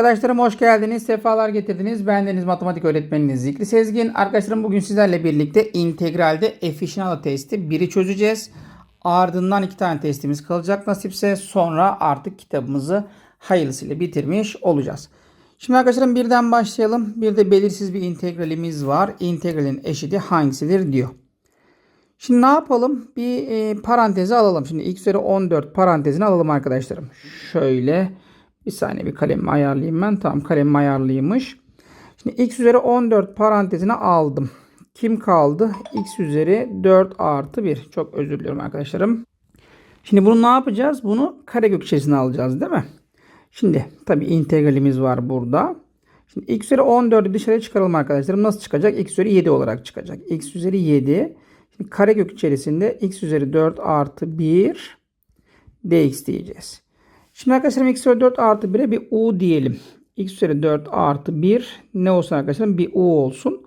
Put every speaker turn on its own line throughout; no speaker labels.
Arkadaşlarım hoş geldiniz, sefalar getirdiniz. Ben Deniz Matematik Öğretmeniniz Zikri Sezgin. Arkadaşlarım bugün sizlerle birlikte integralde efficiency testi biri çözeceğiz. Ardından iki tane testimiz kalacak nasipse. Sonra artık kitabımızı hayırlısıyla bitirmiş olacağız. Şimdi arkadaşlarım birden başlayalım. Bir de belirsiz bir integralimiz var. İntegralin eşiti hangisidir diyor. Şimdi ne yapalım? Bir e, parantezi alalım. Şimdi x üzeri 14 parantezini alalım arkadaşlarım. Şöyle bir saniye bir kalemimi ayarlayayım ben. Tamam kalemim ayarlıymış. Şimdi x üzeri 14 parantezine aldım. Kim kaldı? x üzeri 4 artı 1. Çok özür diliyorum arkadaşlarım. Şimdi bunu ne yapacağız? Bunu karekök içerisine alacağız değil mi? Şimdi tabi integralimiz var burada. Şimdi x üzeri 14'ü dışarı çıkaralım arkadaşlarım. Nasıl çıkacak? x üzeri 7 olarak çıkacak. x üzeri 7. Şimdi karekök içerisinde x üzeri 4 artı 1 dx diyeceğiz. Şimdi arkadaşlarım x üzeri 4 artı 1'e bir u diyelim. x üzeri 4 artı 1 ne olsun arkadaşlarım? Bir u olsun.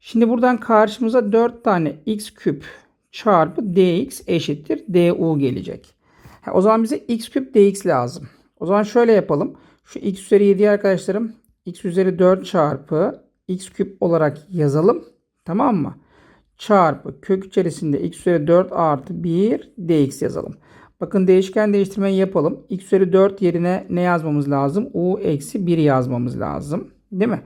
Şimdi buradan karşımıza 4 tane x küp çarpı dx eşittir du gelecek. Ha, o zaman bize x küp dx lazım. O zaman şöyle yapalım. Şu x üzeri 7 arkadaşlarım x üzeri 4 çarpı x küp olarak yazalım. Tamam mı? Çarpı kök içerisinde x üzeri 4 artı 1 dx yazalım. Bakın değişken değiştirmeyi yapalım. x üzeri 4 yerine ne yazmamız lazım? u eksi 1 yazmamız lazım. Değil mi?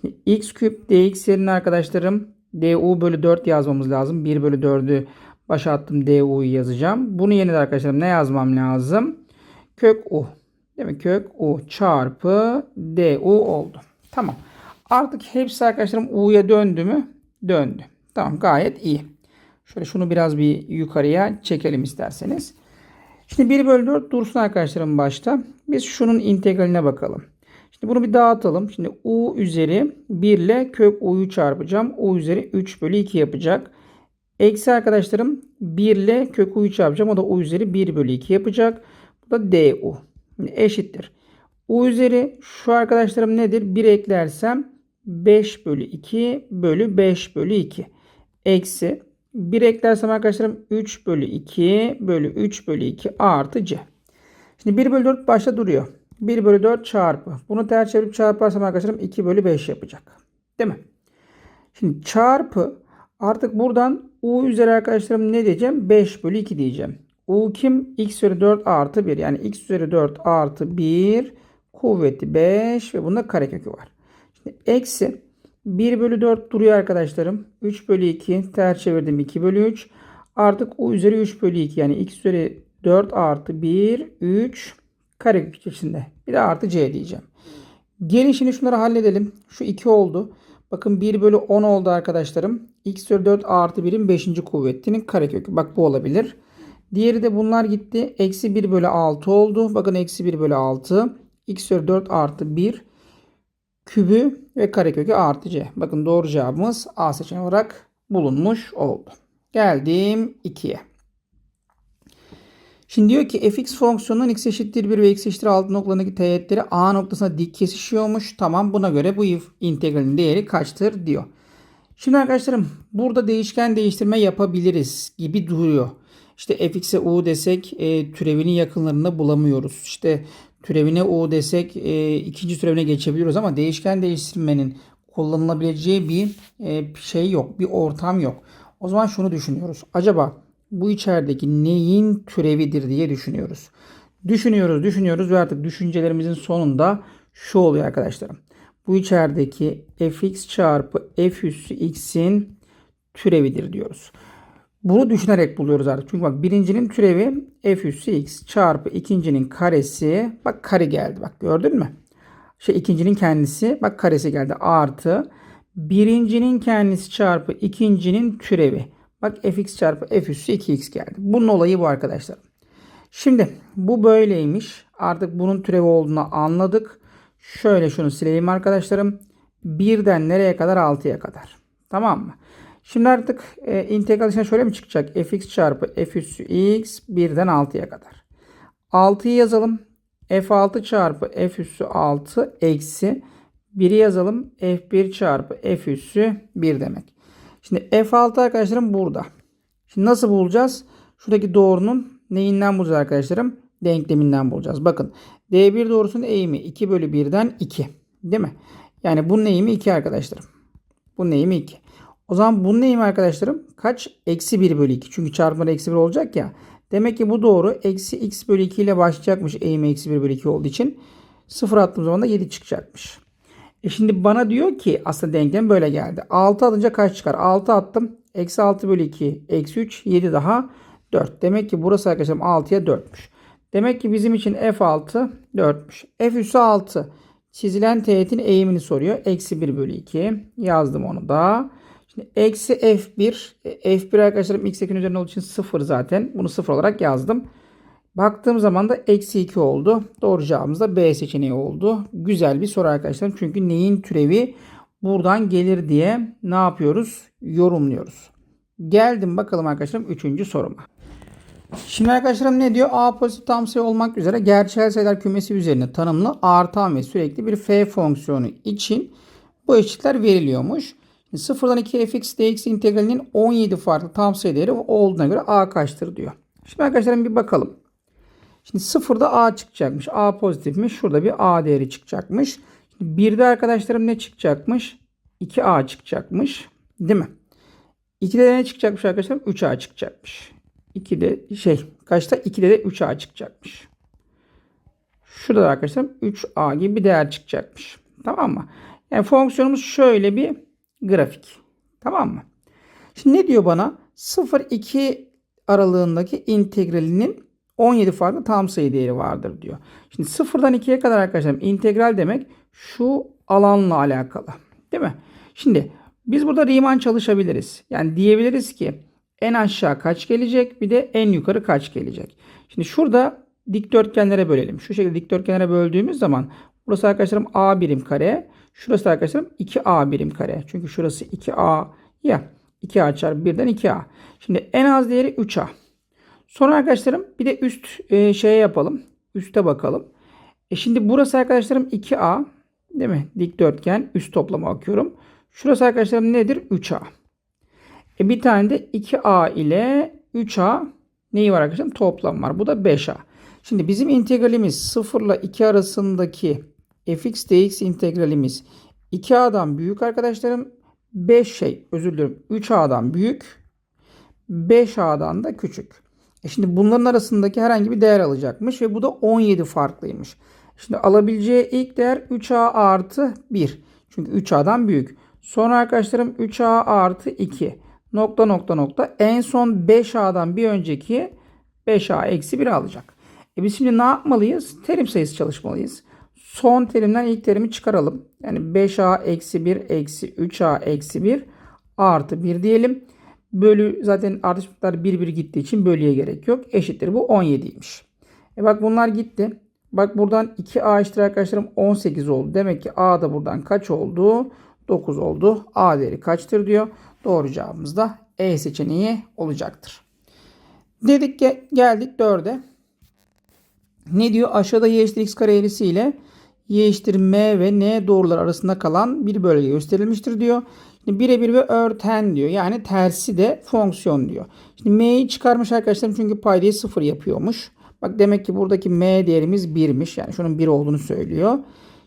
Şimdi x küp dx yerine arkadaşlarım du bölü 4 yazmamız lazım. 1 bölü 4'ü başa attım du'yu yazacağım. Bunu yerine arkadaşlarım ne yazmam lazım? Kök u. Değil mi? Kök u çarpı du oldu. Tamam. Artık hepsi arkadaşlarım u'ya döndü mü? Döndü. Tamam gayet iyi. Şöyle şunu biraz bir yukarıya çekelim isterseniz. Şimdi 1 bölü 4 dursun arkadaşlarım başta. Biz şunun integraline bakalım. Şimdi bunu bir dağıtalım. Şimdi u üzeri 1 ile kök u'yu çarpacağım. u üzeri 3 bölü 2 yapacak. Eksi arkadaşlarım 1 ile kök u'yu çarpacağım. O da u üzeri 1 bölü 2 yapacak. Bu da du. Şimdi eşittir. u üzeri şu arkadaşlarım nedir? 1 eklersem 5 bölü 2 bölü 5 bölü 2. Eksi 1 eklersem arkadaşlarım 3 bölü 2 bölü 3 bölü 2 artı c. Şimdi 1 bölü 4 başta duruyor. 1 bölü 4 çarpı. Bunu ters çevirip çarparsam arkadaşlarım 2 bölü 5 yapacak. Değil mi? Şimdi çarpı artık buradan u üzeri arkadaşlarım ne diyeceğim? 5 bölü 2 diyeceğim. u kim? x üzeri 4 artı 1. Yani x üzeri 4 artı 1 kuvveti 5 ve bunda karekökü var. Şimdi eksi 1 bölü 4 duruyor arkadaşlarım. 3 bölü 2 ters çevirdim 2 bölü 3. Artık u üzeri 3 bölü 2 yani x üzeri 4 artı 1 3 karekök içerisinde. Bir de artı c diyeceğim. Gelin şimdi şunları halledelim. Şu 2 oldu. Bakın 1 bölü 10 oldu arkadaşlarım. x üzeri 4 artı 1'in 5. kuvvetinin karekökü. Bak bu olabilir. Diğeri de bunlar gitti. Eksi 1 bölü 6 oldu. Bakın eksi 1 bölü 6. x üzeri 4 artı 1 kübü ve karekökü artı c. Bakın doğru cevabımız A seçeneği olarak bulunmuş oldu. Geldim 2'ye. Şimdi diyor ki fx fonksiyonunun x eşittir 1 ve x eşittir 6 noktalarındaki teğetleri A noktasına dik kesişiyormuş. Tamam buna göre bu integralin değeri kaçtır diyor. Şimdi arkadaşlarım burada değişken değiştirme yapabiliriz gibi duruyor. İşte fx'e u desek e, türevinin yakınlarında bulamıyoruz. İşte türevine u desek e, ikinci türevine geçebiliyoruz ama değişken değiştirmenin kullanılabileceği bir e, şey yok. Bir ortam yok. O zaman şunu düşünüyoruz. Acaba bu içerideki neyin türevidir diye düşünüyoruz. Düşünüyoruz, düşünüyoruz ve artık düşüncelerimizin sonunda şu oluyor arkadaşlarım. Bu içerideki fx çarpı f üssü x'in türevidir diyoruz. Bunu düşünerek buluyoruz artık. Çünkü bak birincinin türevi f üssü x çarpı ikincinin karesi. Bak kare geldi. Bak gördün mü? Şey ikincinin kendisi. Bak karesi geldi. Artı birincinin kendisi çarpı ikincinin türevi. Bak fx çarpı f üssü 2x geldi. Bunun olayı bu arkadaşlar. Şimdi bu böyleymiş. Artık bunun türevi olduğunu anladık. Şöyle şunu sileyim arkadaşlarım. Birden nereye kadar? 6'ya kadar. Tamam mı? Şimdi artık e, integral içine şöyle mi çıkacak? fx çarpı f üssü x birden 6'ya kadar. 6'yı yazalım. f6 çarpı f üssü 6 eksi 1'i yazalım. f1 çarpı f üssü 1 demek. Şimdi f6 arkadaşlarım burada. Şimdi nasıl bulacağız? Şuradaki doğrunun neyinden bulacağız arkadaşlarım? denkleminden bulacağız. Bakın D1 doğrusunun eğimi 2 bölü 1'den 2. Değil mi? Yani bunun eğimi 2 arkadaşlarım. Bunun eğimi 2. O zaman bunun eğimi arkadaşlarım kaç? Eksi 1 bölü 2. Çünkü çarpımları eksi 1 olacak ya. Demek ki bu doğru. Eksi x bölü 2 ile başlayacakmış eğimi eksi 1 bölü 2 olduğu için. 0 attığım zaman da 7 çıkacakmış. E şimdi bana diyor ki aslında denklem böyle geldi. 6 atınca kaç çıkar? 6 attım. Eksi 6 bölü 2. Eksi 3. 7 daha 4. Demek ki burası arkadaşlarım 6'ya 4'müş. Demek ki bizim için F6 4'müş. F üssü 6. Çizilen teğetin eğimini soruyor. Eksi 1 bölü 2. Yazdım onu da. Şimdi eksi F1. E, F1 arkadaşlarım x ekran üzerinde olduğu için 0 zaten. Bunu 0 olarak yazdım. Baktığım zaman da eksi 2 oldu. Doğru cevabımız da B seçeneği oldu. Güzel bir soru arkadaşlar. Çünkü neyin türevi buradan gelir diye ne yapıyoruz? Yorumluyoruz. Geldim bakalım arkadaşlarım 3. soruma. Şimdi arkadaşlarım ne diyor? A pozitif tam sayı olmak üzere gerçel sayılar kümesi üzerine tanımlı artan ve sürekli bir f fonksiyonu için bu eşitler veriliyormuş. Sıfırdan 2 fx dx integralinin 17 farklı tam sayı değeri olduğuna göre a kaçtır diyor. Şimdi arkadaşlarım bir bakalım. Şimdi sıfırda a çıkacakmış. A pozitifmiş. Şurada bir a değeri çıkacakmış. Şimdi birde arkadaşlarım ne çıkacakmış? 2a çıkacakmış. Değil mi? 2'de ne çıkacakmış arkadaşlar? 3a çıkacakmış. 2'de şey kaçta? 2'de de 3a çıkacakmış. Şurada da arkadaşlar 3a gibi bir değer çıkacakmış. Tamam mı? Yani fonksiyonumuz şöyle bir grafik. Tamam mı? Şimdi ne diyor bana? 0-2 aralığındaki integralinin 17 farklı tam sayı değeri vardır diyor. Şimdi 0'dan 2'ye kadar arkadaşlar integral demek şu alanla alakalı. Değil mi? Şimdi biz burada Riemann çalışabiliriz. Yani diyebiliriz ki en aşağı kaç gelecek bir de en yukarı kaç gelecek. Şimdi şurada dikdörtgenlere bölelim. Şu şekilde dikdörtgenlere böldüğümüz zaman burası arkadaşlarım A birim kare. Şurası arkadaşlarım 2A birim kare. Çünkü şurası 2A ya 2A çarpı 1'den 2A. Şimdi en az değeri 3A. Sonra arkadaşlarım bir de üst e, şeye yapalım. Üste bakalım. E şimdi burası arkadaşlarım 2A. Değil mi? Dikdörtgen üst toplama bakıyorum. Şurası arkadaşlarım nedir? 3A. E bir tane de 2A ile 3A neyi var arkadaşlar? Toplam var. Bu da 5A. Şimdi bizim integralimiz 0 ile 2 arasındaki fx dx integralimiz 2a'dan büyük arkadaşlarım. 5 şey özür dilerim 3a'dan büyük. 5a'dan da küçük. E şimdi bunların arasındaki herhangi bir değer alacakmış ve bu da 17 farklıymış. Şimdi alabileceği ilk değer 3a artı 1. Çünkü 3a'dan büyük. Sonra arkadaşlarım 3a artı 2. Nokta nokta nokta. En son 5a'dan bir önceki 5a eksi 1 alacak. E biz şimdi ne yapmalıyız? Terim sayısı çalışmalıyız. Son terimden ilk terimi çıkaralım. Yani 5a eksi 1 eksi 3a eksi 1 artı 1 diyelim. Bölü zaten artışlıklar 1 1 gittiği için bölüye gerek yok. Eşittir bu 17'ymiş. E bak bunlar gitti. Bak buradan 2a eşittir arkadaşlarım 18 oldu. Demek ki a da buradan kaç oldu? 9 oldu. A değeri kaçtır diyor. Doğru cevabımız da E seçeneği olacaktır. Dedik ki geldik 4'e. Ne diyor? Aşağıda y eşittir x kare eğrisi ile y eşittir m ve n doğrular arasında kalan bir bölge gösterilmiştir diyor. Şimdi birebir ve örten diyor. Yani tersi de fonksiyon diyor. Şimdi m'yi çıkarmış arkadaşlarım çünkü paydayı 0 yapıyormuş. Bak demek ki buradaki m değerimiz 1'miş. Yani şunun 1 olduğunu söylüyor.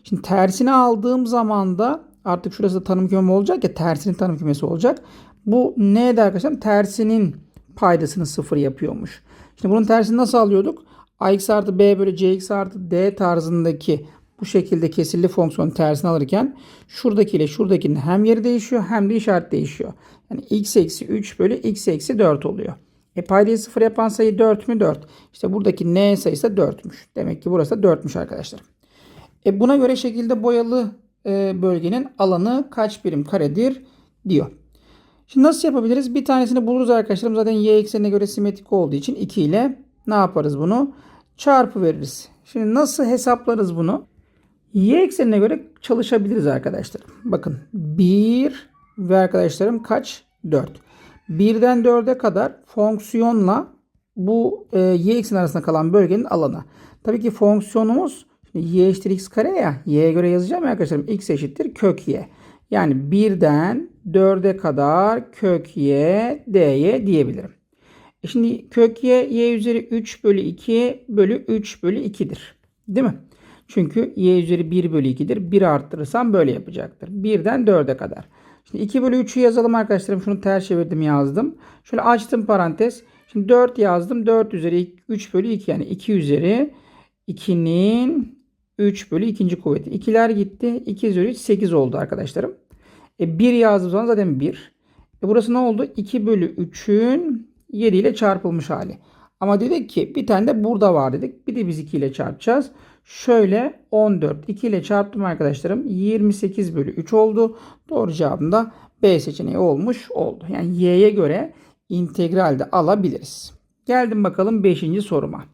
Şimdi tersini aldığım zaman da artık şurası da tanım kümesi olacak ya tersinin tanım kümesi olacak. Bu ne de arkadaşlar tersinin paydasını 0 yapıyormuş. Şimdi bunun tersini nasıl alıyorduk? ax artı b bölü cx artı d tarzındaki bu şekilde kesirli fonksiyon tersini alırken şuradaki ile şuradakinin hem yeri değişiyor hem de işaret değişiyor. Yani x eksi 3 bölü x eksi 4 oluyor. E paydayı 0 yapan sayı 4 mü? 4. İşte buradaki n sayısı da 4'müş. Demek ki burası da 4'müş arkadaşlar. E buna göre şekilde boyalı e, bölgenin alanı kaç birim karedir diyor. Şimdi nasıl yapabiliriz? Bir tanesini buluruz arkadaşlarım. Zaten y eksenine göre simetrik olduğu için 2 ile ne yaparız bunu? Çarpı veririz. Şimdi nasıl hesaplarız bunu? Y eksenine göre çalışabiliriz arkadaşlar. Bakın 1 ve arkadaşlarım kaç? 4. 1'den 4'e kadar fonksiyonla bu e, y ekseni arasında kalan bölgenin alanı. Tabii ki fonksiyonumuz y eşittir x kare ya. Y'ye göre yazacağım ya arkadaşlarım. x eşittir kök y. Yani 1'den 4'e kadar kök y dy diyebilirim. E şimdi kök y, y üzeri 3 bölü 2 bölü 3 bölü 2'dir. Değil mi? Çünkü y üzeri 1 bölü 2'dir. 1 arttırırsam böyle yapacaktır. 1'den 4'e kadar. Şimdi 2 bölü 3'ü yazalım arkadaşlarım. Şunu ters çevirdim yazdım. Şöyle açtım parantez. Şimdi 4 yazdım. 4 üzeri 3 bölü 2 yani 2 üzeri 2'nin 3 bölü 2. kuvveti. 2'ler gitti. 2 üzeri 3 8 oldu arkadaşlarım. E 1 yazdığım zaman zaten 1. E burası ne oldu? 2 bölü 3'ün 7 ile çarpılmış hali. Ama dedik ki bir tane de burada var dedik. Bir de biz 2 ile çarpacağız. Şöyle 14. 2 ile çarptım arkadaşlarım. 28 bölü 3 oldu. Doğru cevabım da B seçeneği olmuş oldu. Yani y'ye göre integralde alabiliriz. Geldim bakalım 5. soruma.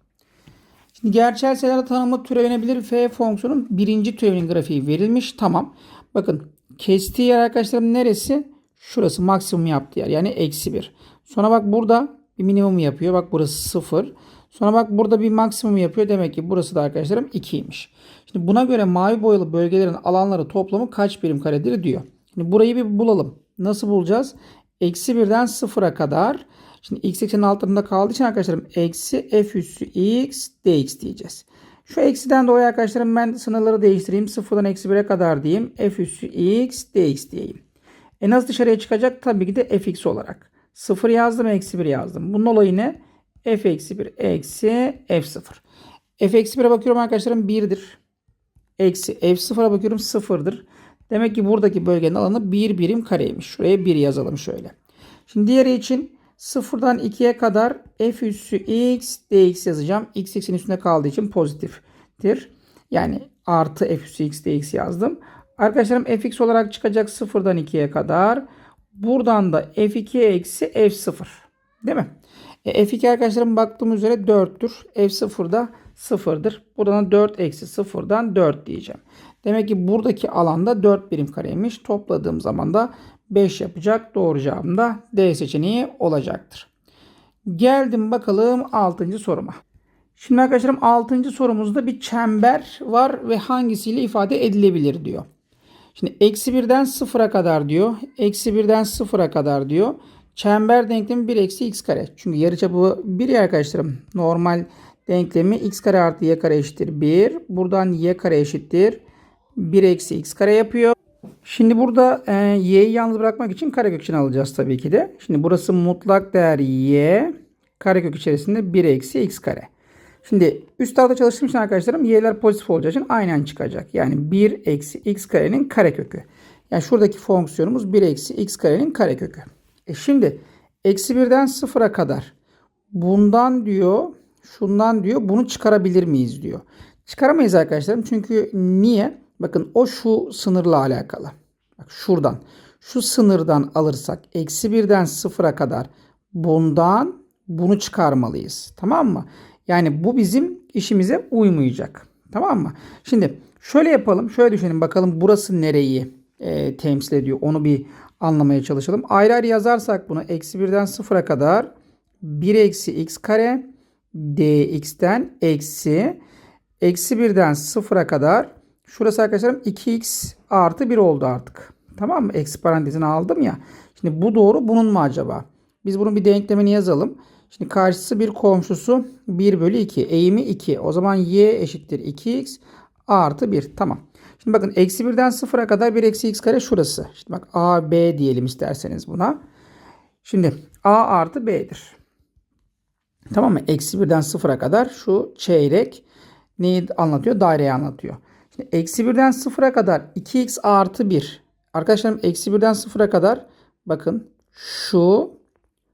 Şimdi gerçel sayılara tanımlı türenebilir f fonksiyonun birinci türevinin grafiği verilmiş. Tamam. Bakın kestiği yer arkadaşlarım neresi? Şurası maksimum yaptığı yer. Yani eksi 1. Sonra bak burada minimum yapıyor. Bak burası 0. Sonra bak burada bir maksimum yapıyor. Demek ki burası da arkadaşlarım 2'ymiş. Şimdi buna göre mavi boyalı bölgelerin alanları toplamı kaç birim karedir diyor. Şimdi burayı bir bulalım. Nasıl bulacağız? Eksi 1'den 0'a kadar. Şimdi x eksenin altında kaldığı için arkadaşlarım eksi f üssü x dx diyeceğiz. Şu eksiden dolayı arkadaşlarım ben sınırları değiştireyim. 0'dan eksi 1'e kadar diyeyim. f üssü x dx diyeyim. E nasıl dışarıya çıkacak? Tabii ki de fx olarak. 0 yazdım eksi 1 yazdım. Bunun olayı ne? f eksi 1 eksi f0. f eksi 1'e bakıyorum arkadaşlarım 1'dir. Eksi f0'a bakıyorum 0'dır. Demek ki buradaki bölgenin alanı 1 birim kareymiş. Şuraya 1 yazalım şöyle. Şimdi diğeri için 0'dan 2'ye kadar f üssü x dx yazacağım. x x'in üstünde kaldığı için pozitiftir. Yani artı f üssü x dx yazdım. Arkadaşlarım fx olarak çıkacak 0'dan 2'ye kadar. Buradan da f2 eksi f0. Değil mi? E, f2 arkadaşlarım baktığım üzere 4'tür. f0 da 0'dır. Buradan 4 eksi 0'dan 4 diyeceğim. Demek ki buradaki alanda 4 birim kareymiş. Topladığım zaman da 5 yapacak. Doğru cevabım da D seçeneği olacaktır. Geldim bakalım 6. soruma. Şimdi arkadaşlarım 6. sorumuzda bir çember var ve hangisiyle ifade edilebilir diyor. Şimdi eksi 1'den 0'a kadar diyor. Eksi 1'den 0'a kadar diyor. Çember denklemi 1 eksi x kare. Çünkü yarıçapı 1 ya arkadaşlarım. Normal denklemi x kare artı y kare eşittir 1. Buradan y kare eşittir 1 eksi x kare yapıyor. Şimdi burada e, y'yi yalnız bırakmak için karekök için alacağız tabii ki de. Şimdi burası mutlak değer y. Karekök içerisinde 1 eksi x kare. Şimdi üst tarafta çalıştığım için arkadaşlarım y'ler pozitif olacağı için aynen çıkacak. Yani 1 eksi x karenin karekökü. Yani şuradaki fonksiyonumuz 1 eksi x karenin karekökü. E şimdi eksi 1'den 0'a kadar bundan diyor şundan diyor bunu çıkarabilir miyiz diyor. Çıkaramayız arkadaşlarım çünkü niye? Bakın o şu sınırla alakalı. Bak şuradan. Şu sınırdan alırsak eksi 1'den 0'a kadar bundan bunu çıkarmalıyız. Tamam mı? Yani bu bizim işimize uymayacak. Tamam mı? Şimdi şöyle yapalım. Şöyle düşünelim bakalım burası nereyi e, temsil ediyor. Onu bir anlamaya çalışalım. Ayrı ayrı yazarsak bunu eksi 1'den 0'a kadar 1 eksi x kare dx'ten eksi eksi 1'den 0'a kadar şurası arkadaşlarım 2x artı 1 oldu artık. Tamam mı? Eksi parantezini aldım ya. Şimdi bu doğru bunun mu acaba? Biz bunun bir denklemini yazalım. Şimdi karşısı bir komşusu 1 bölü 2. Eğimi 2. O zaman y eşittir 2x artı 1. Tamam. Şimdi bakın eksi 1'den 0'a kadar 1 eksi x kare şurası. Şimdi bak a b diyelim isterseniz buna. Şimdi a artı b'dir. Tamam mı? Eksi 1'den 0'a kadar şu çeyrek neyi anlatıyor? Daireyi anlatıyor. Şimdi eksi 1'den 0'a kadar 2x artı 1. Arkadaşlarım eksi 1'den 0'a kadar bakın şu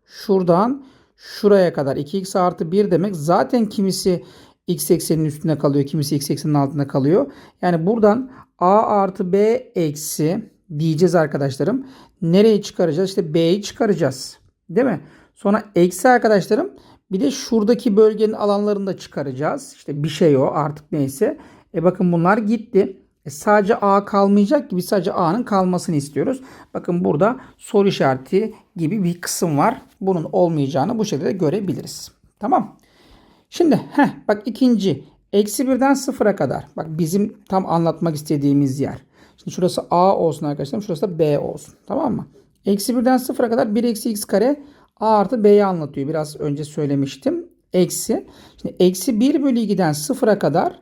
şuradan şuraya kadar 2x artı 1 demek zaten kimisi x eksenin üstünde kalıyor. Kimisi x eksenin altında kalıyor. Yani buradan a artı b eksi diyeceğiz arkadaşlarım. Nereye çıkaracağız? İşte b'yi çıkaracağız. Değil mi? Sonra eksi arkadaşlarım bir de şuradaki bölgenin alanlarını da çıkaracağız. İşte bir şey o artık neyse. E bakın bunlar gitti. E sadece A kalmayacak gibi sadece A'nın kalmasını istiyoruz. Bakın burada soru işareti gibi bir kısım var. Bunun olmayacağını bu şekilde görebiliriz. Tamam. Şimdi heh, bak ikinci. Eksi birden sıfıra kadar. Bak bizim tam anlatmak istediğimiz yer. Şimdi şurası A olsun arkadaşlar. Şurası da B olsun. Tamam mı? Eksi birden sıfıra kadar 1 eksi x kare A artı B'yi anlatıyor. Biraz önce söylemiştim. Eksi. Şimdi eksi 1 bölü 2'den 0'a kadar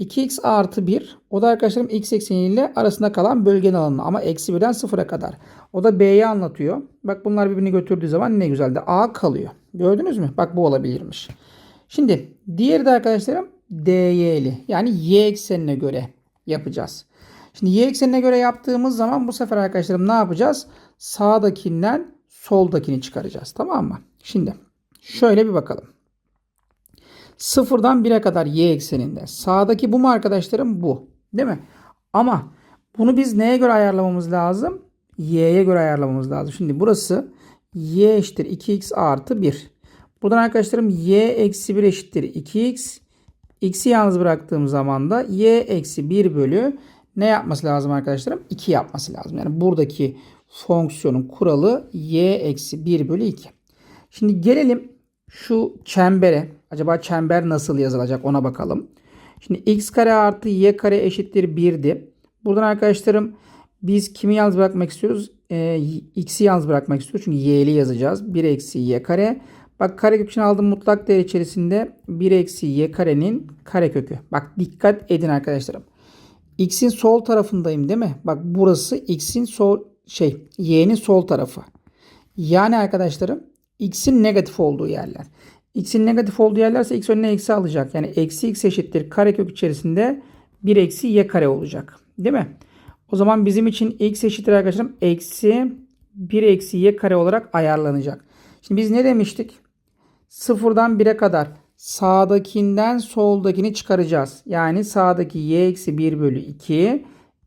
2x artı 1. O da arkadaşlarım x ekseniyle arasında kalan bölgenin alanı. Ama eksi 1'den 0'a kadar. O da B'yi anlatıyor. Bak bunlar birbirini götürdüğü zaman ne güzel de A kalıyor. Gördünüz mü? Bak bu olabilirmiş. Şimdi diğeri de arkadaşlarım DY'li. Yani y eksenine göre yapacağız. Şimdi y eksenine göre yaptığımız zaman bu sefer arkadaşlarım ne yapacağız? Sağdakinden soldakini çıkaracağız. Tamam mı? Şimdi şöyle bir bakalım. Sıfırdan 1'e kadar y ekseninde. Sağdaki bu mu arkadaşlarım? Bu. Değil mi? Ama bunu biz neye göre ayarlamamız lazım? y'ye göre ayarlamamız lazım. Şimdi burası y eşittir 2x artı 1. Buradan arkadaşlarım y eksi 1 eşittir 2x. x'i yalnız bıraktığım zaman da y eksi 1 bölü ne yapması lazım arkadaşlarım? 2 yapması lazım. Yani buradaki fonksiyonun kuralı y eksi 1 bölü 2. Şimdi gelelim şu çembere. Acaba çember nasıl yazılacak ona bakalım. Şimdi x kare artı y kare eşittir 1'di. Buradan arkadaşlarım biz kimi yalnız bırakmak istiyoruz? Ee, x'i yalnız bırakmak istiyoruz. Çünkü y'li yazacağız. 1 eksi y kare. Bak karekök için aldığım mutlak değer içerisinde 1 eksi y karenin karekökü. Bak dikkat edin arkadaşlarım. X'in sol tarafındayım değil mi? Bak burası X'in sol şey y'nin sol tarafı. Yani arkadaşlarım X'in negatif olduğu yerler. X'in negatif olduğu yerlerse X önüne eksi alacak. Yani eksi X eşittir karekök içerisinde 1 eksi y kare olacak. Değil mi? O zaman bizim için X eşittir arkadaşlarım eksi 1 eksi y kare olarak ayarlanacak. Şimdi biz ne demiştik? Sıfırdan 1'e kadar sağdakinden soldakini çıkaracağız. Yani sağdaki y eksi 1 bölü 2.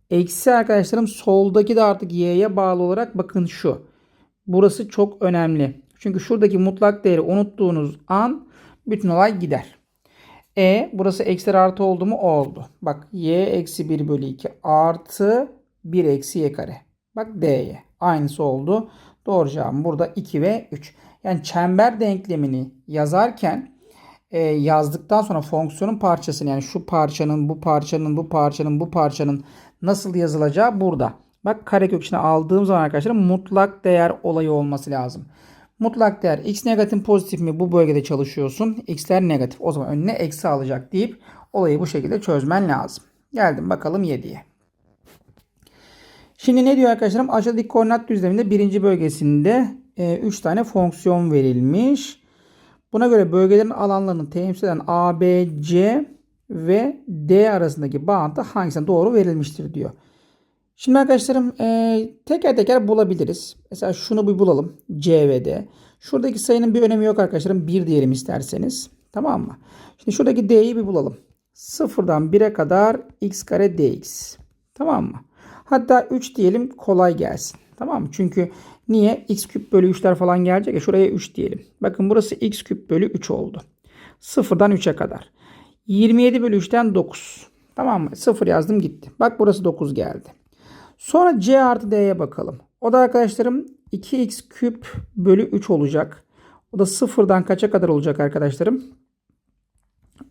Eksi arkadaşlarım soldaki de artık y'ye bağlı olarak bakın şu. Burası çok önemli. Çünkü şuradaki mutlak değeri unuttuğunuz an bütün olay gider. E burası eksi artı oldu mu? Oldu. Bak y eksi 1 bölü 2 artı 1 eksi y kare. Bak d'ye. Aynısı oldu. Doğru cevabım burada 2 ve 3. Yani çember denklemini yazarken e, yazdıktan sonra fonksiyonun parçasını yani şu parçanın, bu parçanın, bu parçanın, bu parçanın nasıl yazılacağı burada. Bak karekök içine aldığım zaman arkadaşlar mutlak değer olayı olması lazım. Mutlak değer x negatif pozitif mi bu bölgede çalışıyorsun. x'ler negatif. O zaman önüne eksi alacak deyip olayı bu şekilde çözmen lazım. Geldim bakalım 7'ye. Şimdi ne diyor arkadaşlarım? Aşağıdaki koordinat düzleminde birinci bölgesinde 3 e, tane fonksiyon verilmiş. Buna göre bölgelerin alanlarını temsil eden A, B, C ve D arasındaki bağıntı hangisine doğru verilmiştir diyor. Şimdi arkadaşlarım e, teker teker bulabiliriz. Mesela şunu bir bulalım. C ve D. Şuradaki sayının bir önemi yok arkadaşlarım. 1 diyelim isterseniz. Tamam mı? Şimdi şuradaki D'yi bir bulalım. Sıfırdan 1'e kadar x kare dx. Tamam mı? Hatta 3 diyelim kolay gelsin. Tamam mı? Çünkü niye? x küp bölü 3'ler falan gelecek ya. Şuraya 3 diyelim. Bakın burası x küp bölü 3 oldu. Sıfırdan 3'e kadar. 27 bölü 3'ten 9. Tamam mı? 0 yazdım gitti. Bak burası 9 geldi. Sonra c artı d'ye bakalım. O da arkadaşlarım 2x küp bölü 3 olacak. O da sıfırdan kaça kadar olacak arkadaşlarım?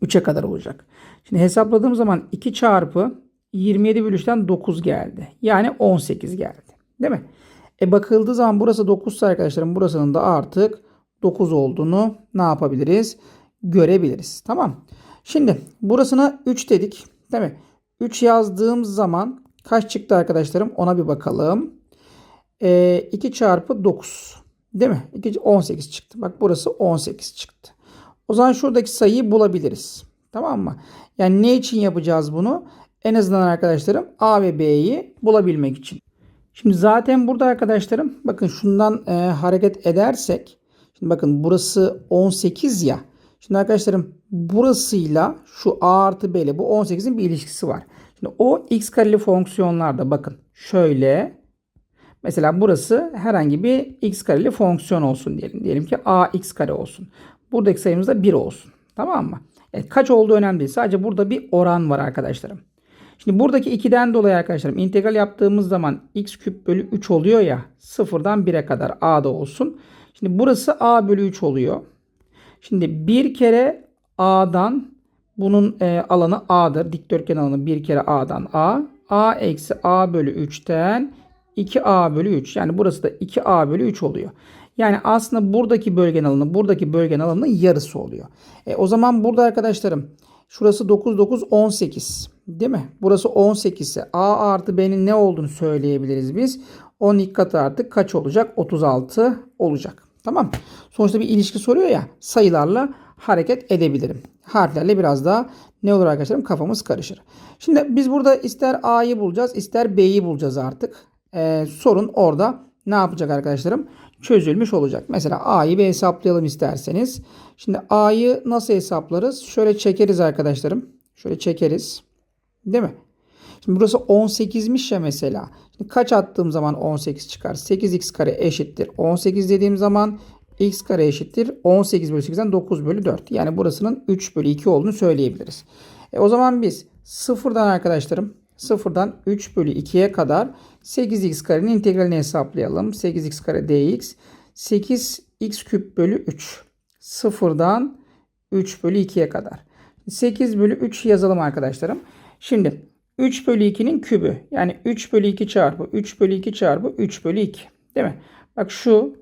3'e kadar olacak. Şimdi hesapladığım zaman 2 çarpı 27 bölü 3'ten 9 geldi. Yani 18 geldi. Değil mi? E bakıldığı zaman burası 9 ise arkadaşlarım burasının da artık 9 olduğunu ne yapabiliriz? Görebiliriz. Tamam. Şimdi burasına 3 dedik. Değil mi? 3 yazdığım zaman kaç çıktı arkadaşlarım? Ona bir bakalım. E, 2 çarpı 9. Değil mi? 2, 18 çıktı. Bak burası 18 çıktı. O zaman şuradaki sayıyı bulabiliriz. Tamam mı? Yani ne için yapacağız bunu? En azından arkadaşlarım A ve B'yi bulabilmek için. Şimdi zaten burada arkadaşlarım bakın şundan e, hareket edersek şimdi bakın burası 18 ya. Şimdi arkadaşlarım burasıyla şu A artı B ile bu 18'in bir ilişkisi var. Şimdi o x kareli fonksiyonlarda bakın şöyle mesela burası herhangi bir x kareli fonksiyon olsun diyelim. Diyelim ki a x kare olsun. Buradaki sayımız da 1 olsun. Tamam mı? Evet, kaç olduğu önemli değil. Sadece burada bir oran var arkadaşlarım. Şimdi buradaki 2'den dolayı arkadaşlarım integral yaptığımız zaman x küp bölü 3 oluyor ya. Sıfırdan 1'e kadar a'da olsun. Şimdi burası a bölü 3 oluyor. Şimdi bir kere a'dan bunun e, alanı a'dır. Dikdörtgen alanı bir kere a'dan a. a eksi a bölü 3'ten 2a bölü 3. Yani burası da 2a bölü 3 oluyor. Yani aslında buradaki bölgenin alanı buradaki bölgenin alanının yarısı oluyor. E, o zaman burada arkadaşlarım şurası 9 9 18 değil mi? Burası 18 ise A artı B'nin ne olduğunu söyleyebiliriz biz. 10 ilk katı artık kaç olacak? 36 olacak. Tamam. Sonuçta bir ilişki soruyor ya sayılarla hareket edebilirim. Harflerle biraz daha ne olur arkadaşlarım kafamız karışır. Şimdi biz burada ister A'yı bulacağız ister B'yi bulacağız artık. Ee, sorun orada ne yapacak arkadaşlarım? Çözülmüş olacak. Mesela A'yı bir hesaplayalım isterseniz. Şimdi A'yı nasıl hesaplarız? Şöyle çekeriz arkadaşlarım. Şöyle çekeriz. Değil mi? Şimdi burası 18'miş ya mesela. Şimdi kaç attığım zaman 18 çıkar? 8x kare eşittir. 18 dediğim zaman x kare eşittir. 18 bölü 8'den 9 bölü 4. Yani burasının 3 bölü 2 olduğunu söyleyebiliriz. E o zaman biz sıfırdan arkadaşlarım sıfırdan 3 bölü 2'ye kadar 8x karenin integralini hesaplayalım. 8x kare dx 8x küp bölü 3. Sıfırdan 3 bölü 2'ye kadar. 8 bölü 3 yazalım arkadaşlarım. Şimdi 3 bölü 2'nin kübü. Yani 3 bölü 2 çarpı 3 bölü 2 çarpı 3 bölü 2. Değil mi? Bak şu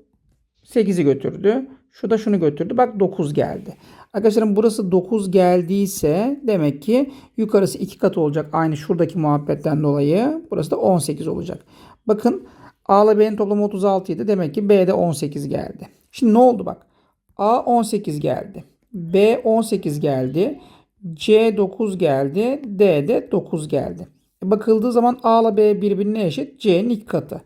8'i götürdü. Şu da şunu götürdü. Bak 9 geldi. Arkadaşlarım burası 9 geldiyse demek ki yukarısı 2 kat olacak. Aynı şuradaki muhabbetten dolayı. Burası da 18 olacak. Bakın A ile B'nin toplamı 36 idi. Demek ki B'de 18 geldi. Şimdi ne oldu bak. A 18 geldi. B 18 geldi. C 9 geldi. D de 9 geldi. E, Bakıldığı zaman A ile B birbirine eşit. C'nin iki katı.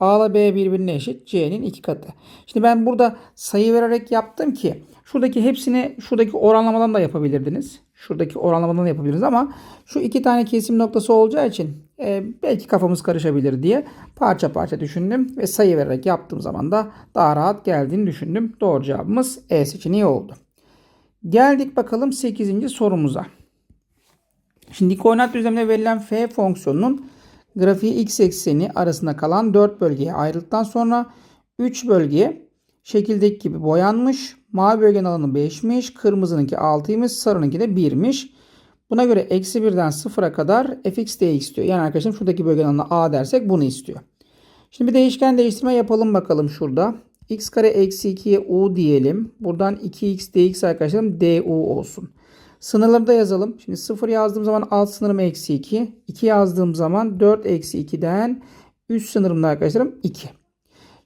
A ile B birbirine eşit. C'nin iki katı. Şimdi ben burada sayı vererek yaptım ki şuradaki hepsini şuradaki oranlamadan da yapabilirdiniz. Şuradaki oranlamadan da yapabiliriz ama şu iki tane kesim noktası olacağı için e, belki kafamız karışabilir diye parça parça düşündüm ve sayı vererek yaptığım zaman da daha rahat geldiğini düşündüm. Doğru cevabımız E seçeneği oldu. Geldik bakalım 8. sorumuza. Şimdi koordinat düzlemine verilen f fonksiyonunun grafiği x ekseni arasında kalan 4 bölgeye ayrıldıktan sonra 3 bölgeye şekildeki gibi boyanmış. Mavi bölgenin alanı 5'miş, kırmızınınki 6'ymış, sarınınki de 1'miş. Buna göre eksi 1'den 0'a kadar fx dx diyor. Yani arkadaşım şuradaki bölgenin alanı a dersek bunu istiyor. Şimdi bir değişken değiştirme yapalım bakalım şurada. X kare eksi 2'ye u diyelim. Buradan 2x dx arkadaşlarım du olsun. Sınırları da yazalım. Şimdi 0 yazdığım zaman alt sınırım eksi 2. 2 yazdığım zaman 4 eksi 2'den üst sınırımda arkadaşlarım 2.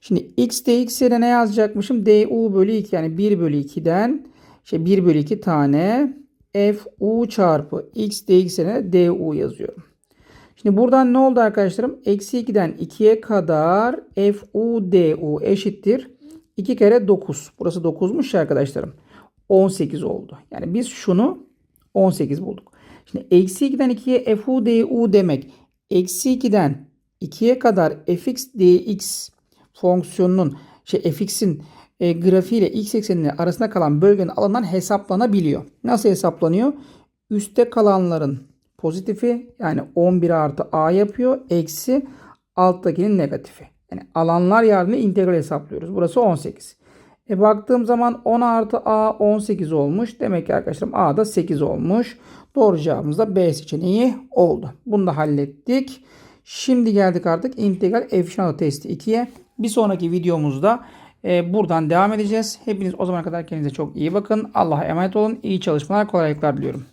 Şimdi x dx yerine ne yazacakmışım? du bölü 2 yani 1 bölü 2'den şey 1 bölü 2 tane fu çarpı x dx yerine du yazıyorum. Şimdi buradan ne oldu arkadaşlarım? Eksi 2'den 2'ye kadar fu du eşittir. 2 kere 9. Burası 9'muş ya arkadaşlarım. 18 oldu. Yani biz şunu 18 bulduk. Şimdi eksi 2'den 2'ye fu du demek. Eksi 2'den 2'ye kadar fx dx fonksiyonunun şey fx'in e, grafiği ile x ekseninin arasında kalan bölgenin alanından hesaplanabiliyor. Nasıl hesaplanıyor? Üste kalanların pozitifi yani 11 artı a yapıyor. Eksi alttakinin negatifi. Yani alanlar yardımıyla integral hesaplıyoruz. Burası 18. E baktığım zaman 10 artı a 18 olmuş. Demek ki arkadaşlarım a da 8 olmuş. Doğru cevabımız da B seçeneği oldu. Bunu da hallettik. Şimdi geldik artık integral efficiency testi 2'ye. Bir sonraki videomuzda e, buradan devam edeceğiz. Hepiniz o zamana kadar kendinize çok iyi bakın. Allah'a emanet olun. İyi çalışmalar, kolaylıklar diliyorum.